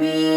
be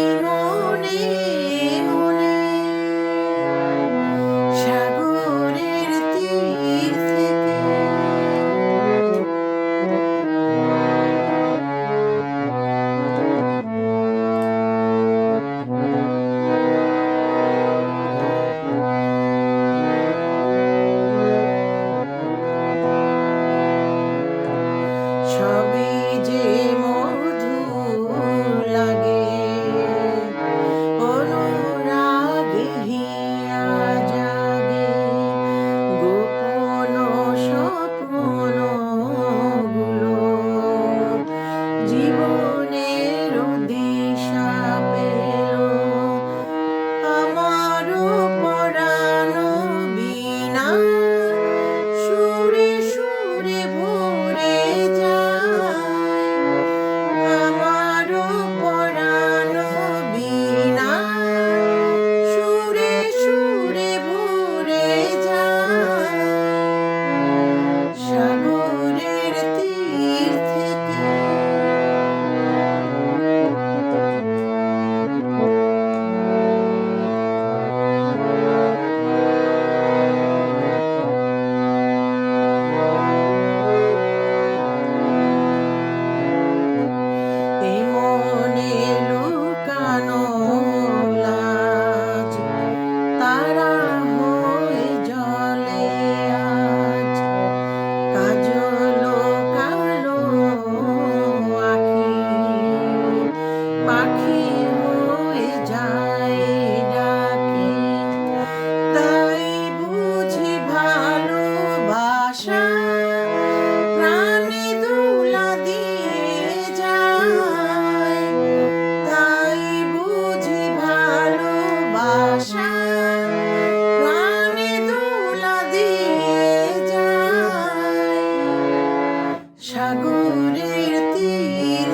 সাগরের তীর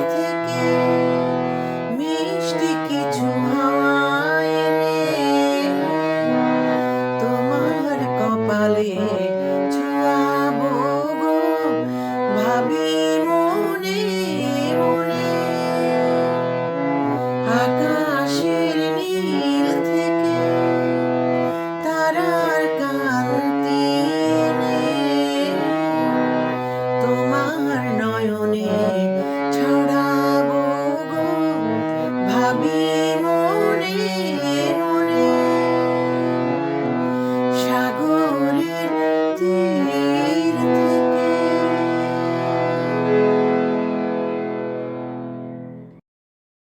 তোমার কপালে ছুয়াবো গো। ভাবি মনে মনে আকাশের নীল